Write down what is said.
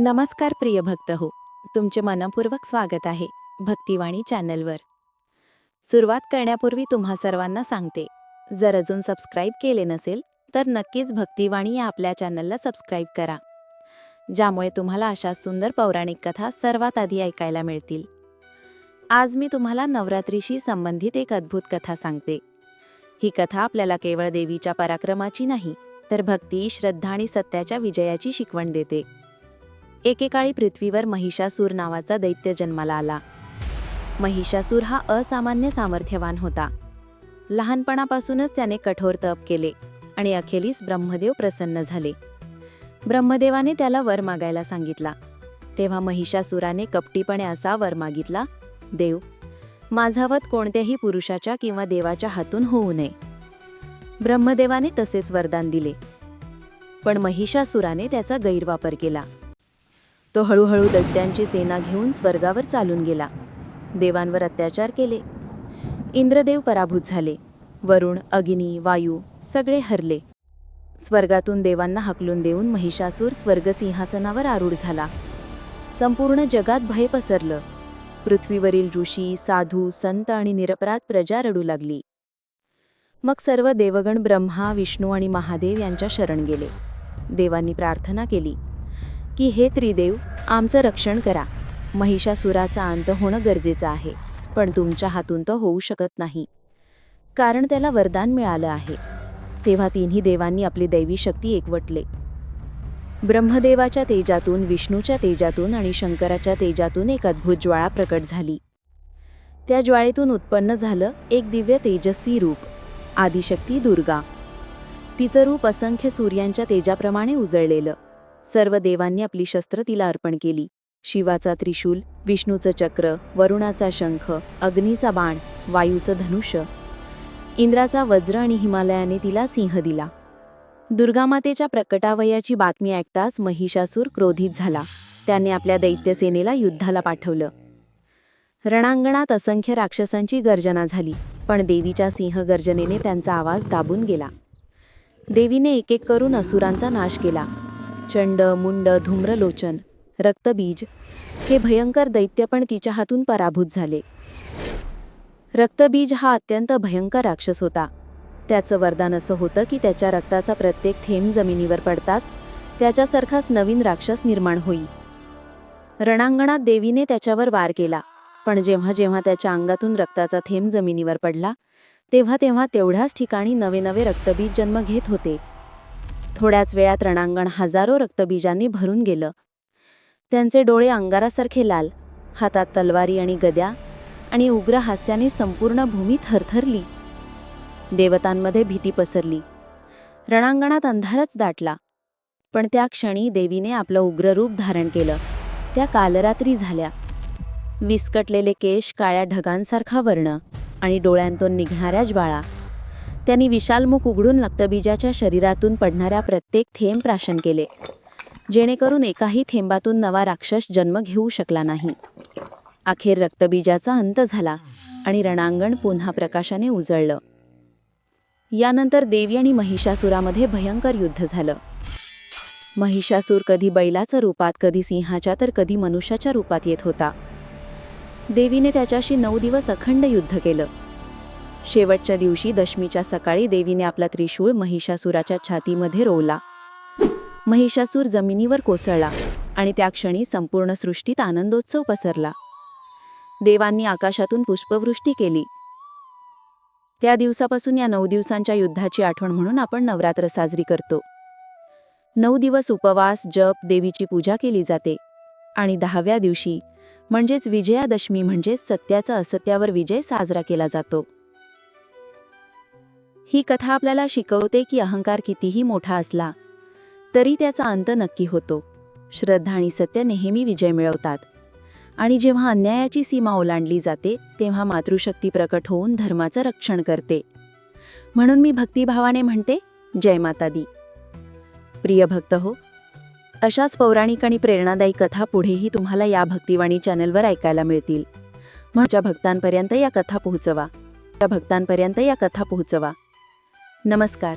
नमस्कार प्रिय भक्त हो तुमचे मनपूर्वक स्वागत आहे भक्तिवाणी चॅनलवर. सुरुवात करण्यापूर्वी तुम्हा सर्वांना सांगते जर अजून सबस्क्राईब केले नसेल तर नक्कीच भक्तिवाणी या आपल्या चॅनलला सबस्क्राईब करा. ज्यामुळे तुम्हाला अशा सुंदर पौराणिक कथा सर्वात आधी ऐकायला मिळतील. आज मी तुम्हाला नवरात्रीशी संबंधित एक अद्भुत कथा सांगते. ही कथा आपल्याला केवळ देवीच्या पराक्रमाची नाही तर भक्ती श्रद्धा आणि सत्याच्या विजयाची शिकवण देते. एकेकाळी पृथ्वीवर महिषासूर नावाचा दैत्य जन्माला आला. महिषासूर हा असामान्य सामर्थ्यवान होता. लहानपणापासूनच त्याने कठोर तप केले आणि अखेरीस ब्रह्मदेव प्रसन्न झाले. ब्रह्मदेवाने त्याला वर मागायला सांगितला. तेव्हा महिषासुराने कपटीपणे असा वर मागितला देव माझा वध कोणत्याही पुरुषाच्या किंवा देवाच्या हातून होऊ नये. ब्रह्मदेवाने तसेच वरदान दिले. पण महिषासुराने त्याचा गैरवापर केला. तो हळूहळू दैत्यांची सेना घेऊन स्वर्गावर चालून गेला. देवांवर अत्याचार केले. इंद्रदेव पराभूत झाले. वरुण अग्नी वायू सगळे हरले. स्वर्गातून देवांना हकलून देऊन महिषासूर स्वर्गसिंहासनावर आरूढ झाला. संपूर्ण जगात भय पसरलं. पृथ्वीवरील ऋषी साधू संत आणि निरपराध प्रजा रडू लागली. मग सर्व देवगण ब्रह्मा विष्णू आणि महादेव यांच्या शरण गेले. देवांनी प्रार्थना केली. की हे त्रिदेव आमचं रक्षण करा. महिषासुराचा अंत होणं गरजेचं आहे पण तुमच्या हातून तो होऊ शकत नाही. कारण त्याला वरदान मिळालं आहे. तेव्हा तिन्ही देवांनी आपली दैवी शक्ती एकवटले. ब्रह्मदेवाच्या तेजातून विष्णूच्या तेजातून आणि शंकराच्या तेजातून एक अद्भुत ज्वाळा प्रकट झाली. त्या ज्वाळेतून उत्पन्न झालं एक दिव्य तेजस्वी रूप आदिशक्ती दुर्गा. तिचं रूप असंख्य सूर्यांच्या तेजाप्रमाणे उजळलेलं. सर्व देवांनी आपली शस्त्र तिला अर्पण केली. शिवाचा त्रिशूल विष्णूचं चक्र वरुणाचा शंख अग्नीचा बाण वायूचं धनुष्य. इंद्राचा वज्र आणि हिमालयाने तिला सिंह दिला. दुर्गामातेच्या प्रकटावयाची बातमी ऐकताच महिषासूर क्रोधित झाला. त्याने आपल्या दैत्यसेनेला युद्धाला पाठवलं. रणांगणात असंख्य राक्षसांची गर्जना झाली पण देवीच्या सिंहगर्जनेने त्यांचा आवाज दाबून गेला. देवीने एक एक करून असुरांचा नाश केला. चंड मुंड धूम्रलोचन रक्तबीज हे भयंकर दैत्य पण तिच्या हातून पराभूत झाले. रक्तबीज हा अत्यंत भयंकर राक्षस होता. त्याचं वरदान असं होतं की त्याच्या रक्ताचा प्रत्येक थेंब जमिनीवर पडताच त्याच्यासारखाच नवीन राक्षस निर्माण होई. रणांगणात देवीने त्याच्यावर वार केला पण जेव्हा जेव्हा त्याच्या अंगातून रक्ताचा थेंब जमिनीवर पडला तेव्हा तेव्हा तेवढ्याच ठिकाणी नवे नवे रक्तबीज जन्म घेत होते. थोड्याच वेळात रणांगण हजारो रक्तबीजांनी भरून गेलं. त्यांचे डोळे अंगारासारखे लाल हातात तलवारी आणि गद्या आणि उग्र हास्याने संपूर्ण भूमी थरथरली. देवतांमध्ये भीती पसरली. रणांगणात अंधारच दाटला. पण त्या क्षणी देवीने आपलं उग्र रूप धारण केलं. त्या कालरात्री झाल्या. विस्कटलेले केश काळ्या ढगांसारखा वर्ण आणि डोळ्यांतून निघणाऱ्या ज्वाळा. त्यांनी विशालमुख उघडून रक्तबीजाच्या शरीरातून पडणाऱ्या प्रत्येक थेंब प्राशन केले. जेणेकरून एकाही थेंबातून नवा राक्षस जन्म घेऊ शकला नाही. अखेर रक्तबीजाचा अंत झाला आणि रणांगण पुन्हा प्रकाशाने उजळलं. यानंतर देवी आणि महिषासुरामध्ये भयंकर युद्ध झालं. महिषासूर कधी बैलाच्या रूपात कधी सिंहाच्या तर कधी मनुष्याच्या रूपात येत होता. देवीने त्याच्याशी नऊ दिवस अखंड युद्ध केलं. शेवटच्या दिवशी दशमीच्या सकाळी देवीने आपला त्रिशूळ महिषासुराच्या छातीमध्ये रोवला. महिषासूर जमिनीवर कोसळला आणि त्या क्षणी संपूर्ण सृष्टीत आनंदोत्सव पसरला. देवांनी आकाशातून पुष्पवृष्टी केली. त्या दिवसापासून या नऊ दिवसांच्या युद्धाची आठवण म्हणून आपण नवरात्र साजरी करतो. नऊ दिवस उपवास जप देवीची पूजा केली जाते. आणि दहाव्या दिवशी म्हणजेच विजयादशमी म्हणजेच सत्याचा असत्यावर विजय साजरा केला जातो. ही कथा आपल्याला शिकवते की अहंकार कितीही मोठा असला तरी त्याचा अंत नक्की होतो. श्रद्धा आणि सत्य नेहमी विजय मिळवतात. आणि जेव्हा अन्यायाची सीमा ओलांडली जाते तेव्हा मातृशक्ती प्रकट होऊन धर्माचं रक्षण करते. म्हणून मी भक्तिभावाने म्हणते जय माता दी प्रिय भक्त हो अशाच पौराणिक आणि प्रेरणादायी कथा पुढेही तुम्हाला या भक्तिवाणी चॅनलवर ऐकायला मिळतील. म्हणच्या भक्तांपर्यंत या कथा पोहोचवा. त्या भक्तांपर्यंत या कथा पोहोचवा. नमस्कार.